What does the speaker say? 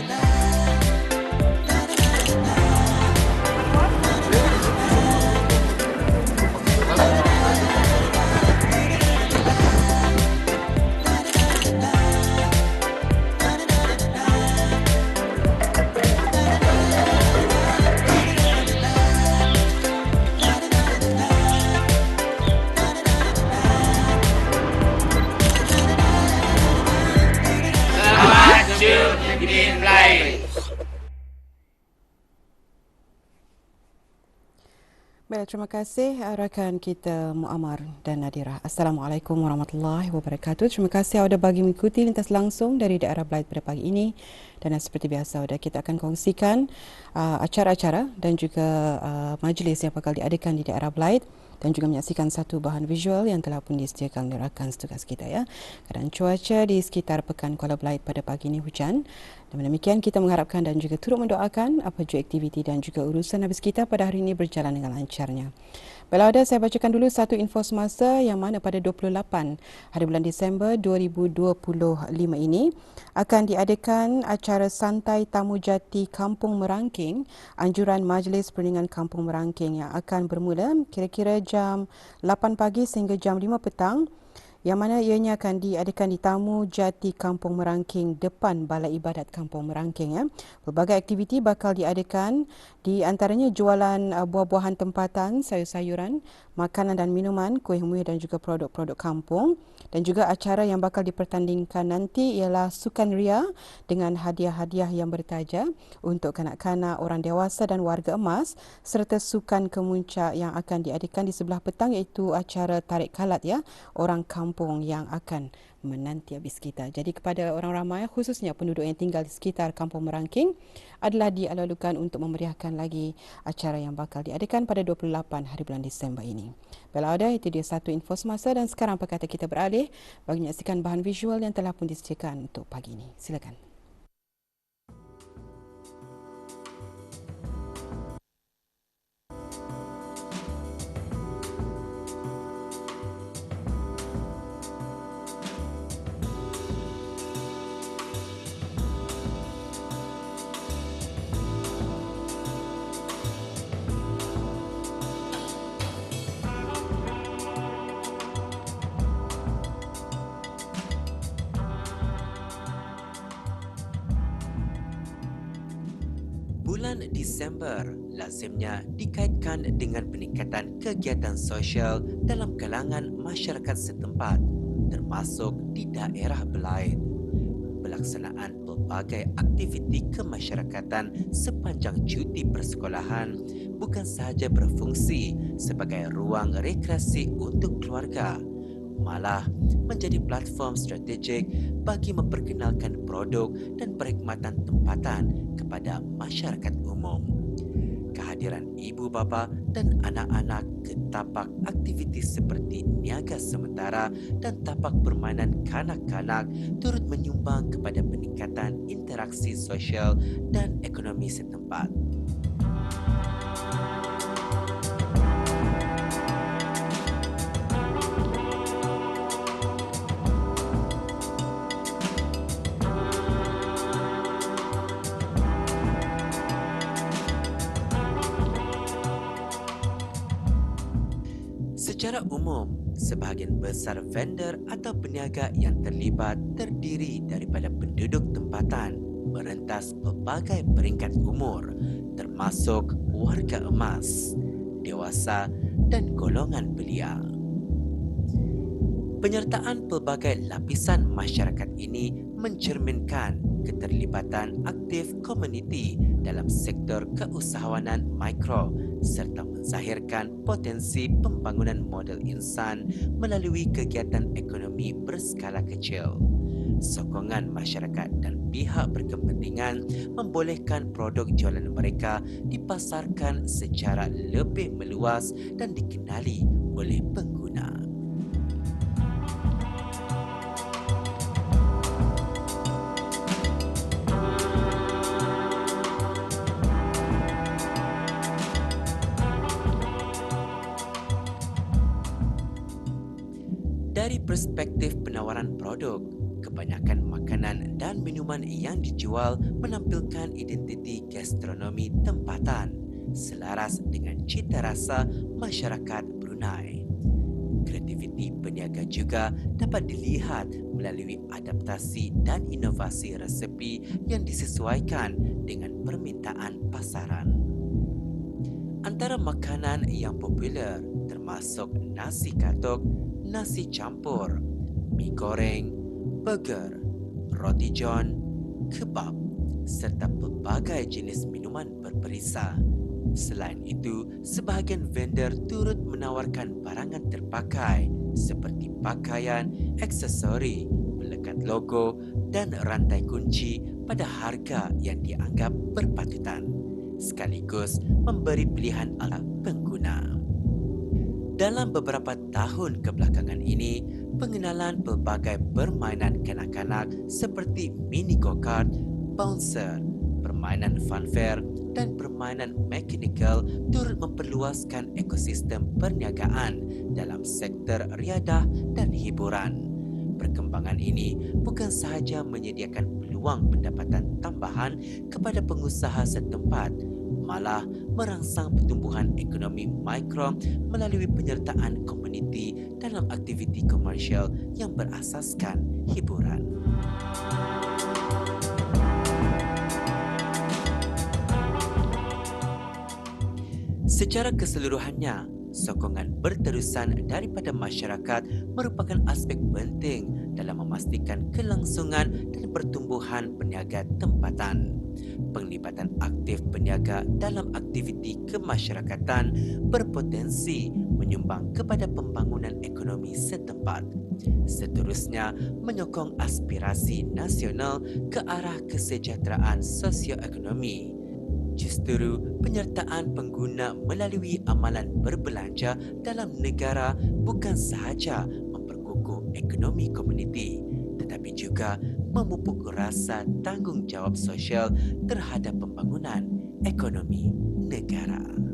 goodbye. Baik, terima kasih uh, rakan kita Muammar dan Nadira. Assalamualaikum warahmatullahi wabarakatuh. Terima kasih sudah bagi mengikuti lintas langsung dari daerah Blight pada pagi ini. Dan seperti biasa, sudah kita akan kongsikan uh, acara-acara dan juga uh, majlis yang bakal diadakan di daerah Blight dan juga menyaksikan satu bahan visual yang telah pun disediakan oleh rakan setugas kita ya. Keadaan cuaca di sekitar Pekan Kuala Belait pada pagi ini hujan. Dan demikian kita mengharapkan dan juga turut mendoakan apa jua aktiviti dan juga urusan habis kita pada hari ini berjalan dengan lancarnya. Baiklah ada saya bacakan dulu satu info semasa yang mana pada 28 hari bulan Disember 2025 ini akan diadakan acara santai tamu jati Kampung Merangking anjuran Majlis Perundingan Kampung Merangking yang akan bermula kira-kira jam 8 pagi sehingga jam 5 petang yang mana ianya akan diadakan di Tamu Jati Kampung Merangking depan Balai Ibadat Kampung Merangking ya. Berbagai aktiviti bakal diadakan di antaranya jualan uh, buah-buahan tempatan, sayur-sayuran, makanan dan minuman, kuih muih dan juga produk-produk kampung. Dan juga acara yang bakal dipertandingkan nanti ialah sukan ria dengan hadiah-hadiah yang bertaja untuk kanak-kanak, orang dewasa dan warga emas serta sukan kemuncak yang akan diadakan di sebelah petang iaitu acara tarik kalat ya orang kampung yang akan menanti habis kita. Jadi kepada orang ramai khususnya penduduk yang tinggal di sekitar kampung Merangking adalah dialalukan untuk memeriahkan lagi acara yang bakal diadakan pada 28 hari bulan Disember ini. Bella ada itu dia satu info semasa dan sekarang apa kata kita beralih bagi menyaksikan bahan visual yang telah pun disediakan untuk pagi ini. Silakan. Bulan Disember lazimnya dikaitkan dengan peningkatan kegiatan sosial dalam kalangan masyarakat setempat termasuk di daerah Belait. Pelaksanaan pelbagai aktiviti kemasyarakatan sepanjang cuti persekolahan bukan sahaja berfungsi sebagai ruang rekreasi untuk keluarga malah menjadi platform strategik bagi memperkenalkan produk dan perkhidmatan tempatan kepada masyarakat umum. Kehadiran ibu bapa dan anak-anak ke tapak aktivitis seperti niaga sementara dan tapak permainan kanak-kanak turut menyumbang kepada peningkatan interaksi sosial dan ekonomi setempat. Secara umum, sebahagian besar vendor atau peniaga yang terlibat terdiri daripada penduduk tempatan merentas pelbagai peringkat umur termasuk warga emas, dewasa dan golongan belia. Penyertaan pelbagai lapisan masyarakat ini mencerminkan keterlibatan aktif komuniti dalam sektor keusahawanan mikro serta menzahirkan potensi pembangunan model insan melalui kegiatan ekonomi berskala kecil. Sokongan masyarakat dan pihak berkepentingan membolehkan produk jualan mereka dipasarkan secara lebih meluas dan dikenali oleh pengguna. Perspektif penawaran produk, kebanyakan makanan dan minuman yang dijual menampilkan identiti gastronomi tempatan selaras dengan cita rasa masyarakat Brunei. Kreativiti peniaga juga dapat dilihat melalui adaptasi dan inovasi resepi yang disesuaikan dengan permintaan pasaran. Antara makanan yang popular termasuk nasi katuk, nasi campur, mi goreng, burger, roti john, kebab serta pelbagai jenis minuman berperisa. Selain itu, sebahagian vendor turut menawarkan barangan terpakai seperti pakaian, aksesori, melekat logo dan rantai kunci pada harga yang dianggap berpatutan sekaligus memberi pilihan ala pengguna. Dalam beberapa tahun kebelakangan ini, pengenalan pelbagai permainan kanak-kanak seperti mini go-kart, bouncer, permainan funfair dan permainan mechanical turut memperluaskan ekosistem perniagaan dalam sektor riadah dan hiburan. Perkembangan ini bukan sahaja menyediakan peluang pendapatan tambahan kepada pengusaha setempat, malah merangsang pertumbuhan ekonomi mikro melalui penyertaan komuniti dalam aktiviti komersial yang berasaskan hiburan. Secara keseluruhannya, sokongan berterusan daripada masyarakat merupakan aspek penting dalam memastikan kelangsungan dan pertumbuhan peniaga tempatan. Penglibatan aktif peniaga dalam aktiviti kemasyarakatan berpotensi menyumbang kepada pembangunan ekonomi setempat. Seterusnya, menyokong aspirasi nasional ke arah kesejahteraan sosioekonomi. Justru penyertaan pengguna melalui amalan berbelanja dalam negara bukan sahaja memperkukuh ekonomi komuniti tetapi juga memupuk rasa tanggungjawab sosial terhadap pembangunan ekonomi negara.